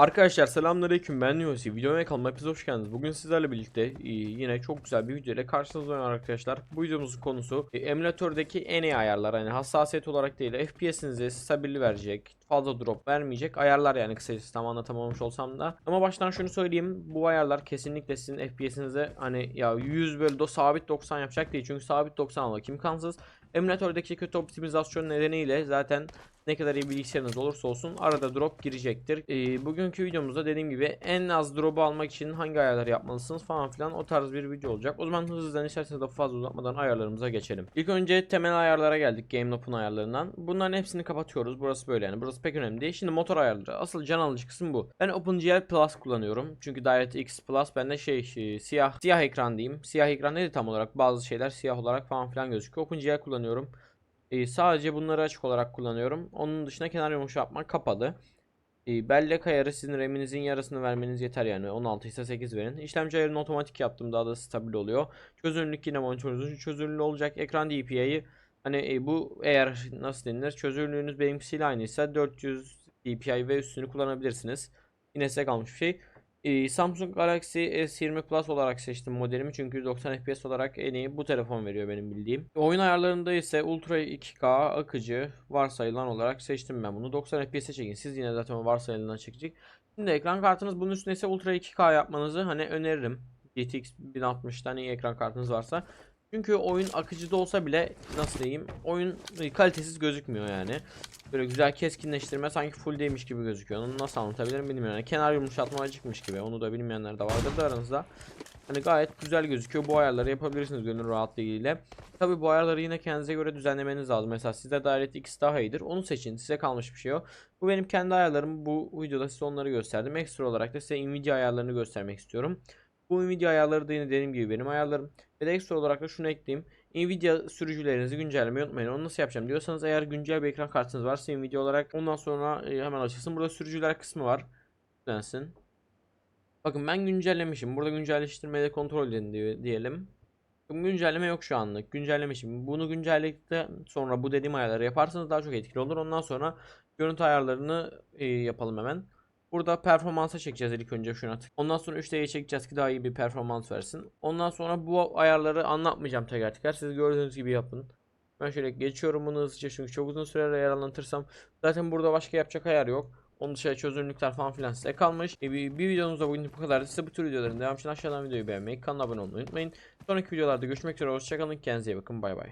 Arkadaşlar selamünaleyküm ben Yosi videoma kanalıma hepiniz hoş geldiniz. Bugün sizlerle birlikte e, yine çok güzel bir video ile karşınızdayım arkadaşlar. Bu videomuzun konusu e, emülatördeki en iyi ayarlar yani hassasiyet olarak değil FPS'inizi stabil verecek fazla drop vermeyecek ayarlar yani kısacası tam anlatamamış olsam da. Ama baştan şunu söyleyeyim bu ayarlar kesinlikle sizin FPS'inize hani ya 100 bölü do sabit 90 yapacak değil. Çünkü sabit 90 almak imkansız. Emülatördeki kötü optimizasyon nedeniyle zaten ne kadar iyi bilgisayarınız olursa olsun arada drop girecektir. Ee, bugünkü videomuzda dediğim gibi en az drop'u almak için hangi ayarları yapmalısınız falan filan o tarz bir video olacak. O zaman hızlıdan isterseniz de fazla uzatmadan ayarlarımıza geçelim. İlk önce temel ayarlara geldik GameLob'un ayarlarından. Bunların hepsini kapatıyoruz. Burası böyle yani. Burası pek önemli değil. Şimdi motor ayarları. Asıl can alıcı kısım bu. Ben OpenGL Plus kullanıyorum. Çünkü DirectX Plus bende şey, şey siyah siyah ekran diyeyim. Siyah ekran neydi tam olarak? Bazı şeyler siyah olarak falan filan gözüküyor. OpenGL kullanıyorum. Ee, sadece bunları açık olarak kullanıyorum. Onun dışında kenar yumuşatma kapalı. Ee, bellek ayarı sizin RAM'inizin yarısını vermeniz yeter yani 16 ise 8 verin. İşlemci ayarını otomatik yaptım daha da stabil oluyor. Çözünürlük yine monitörünüzün çözünürlüğü olacak. Ekran DPI'yi hani e, bu eğer nasıl denilir çözünürlüğünüz benimkisiyle aynıysa 400 DPI ve üstünü kullanabilirsiniz. Yine size kalmış bir şey. Ee, Samsung Galaxy S20 Plus olarak seçtim modelimi çünkü 90 FPS olarak en iyi bu telefon veriyor benim bildiğim. Oyun ayarlarında ise Ultra 2K akıcı varsayılan olarak seçtim ben bunu. 90 FPS'e çekin. Siz yine zaten varsayılan çekecek. Şimdi ekran kartınız bunun üstüne ise Ultra 2K yapmanızı hani öneririm. GTX 1060'tan iyi ekran kartınız varsa. Çünkü oyun akıcı da olsa bile nasıl diyeyim oyun kalitesiz gözükmüyor yani. Böyle güzel keskinleştirme sanki full değilmiş gibi gözüküyor. Onu nasıl anlatabilirim bilmiyorum. Yani kenar yumuşatma acıkmış gibi. Onu da bilmeyenler de vardır da aranızda. Hani gayet güzel gözüküyor. Bu ayarları yapabilirsiniz gönül rahatlığıyla. Tabi bu ayarları yine kendinize göre düzenlemeniz lazım. Mesela sizde DirectX daha iyidir. Onu seçin. Size kalmış bir şey o. Bu benim kendi ayarlarım. Bu videoda size onları gösterdim. Ekstra olarak da size Nvidia ayarlarını göstermek istiyorum. Bu Nvidia ayarları da yine dediğim gibi benim ayarlarım. Ve de ekstra olarak da şunu ekleyeyim. Nvidia sürücülerinizi güncellemeyi unutmayın. Onu nasıl yapacağım diyorsanız eğer güncel bir ekran kartınız varsa Nvidia olarak ondan sonra e, hemen açılsın. Burada sürücüler kısmı var. Yüklensin. Bakın ben güncellemişim. Burada güncelleştirmeyi kontrol edin diye- diyelim. Güncelleme yok şu anlık. Güncellemişim. Bunu güncelledikten sonra bu dediğim ayarları yaparsanız daha çok etkili olur. Ondan sonra görüntü ayarlarını e, yapalım hemen. Burada performansa çekeceğiz ilk önce şuna tık. Ondan sonra 3D'ye çekeceğiz ki daha iyi bir performans versin. Ondan sonra bu ayarları anlatmayacağım teker teker. Siz gördüğünüz gibi yapın. Ben şöyle geçiyorum bunu hızlıca çünkü çok uzun süre eğer anlatırsam zaten burada başka yapacak ayar yok. Onun dışında çözünürlükler falan filan size kalmış. E, bir, bir videomuz da bugün bu kadar. Size bu tür videoların devam için aşağıdan videoyu beğenmeyi, kanala abone olmayı unutmayın. Sonraki videolarda görüşmek üzere. Hoşçakalın. Kendinize iyi bakın. Bay bay.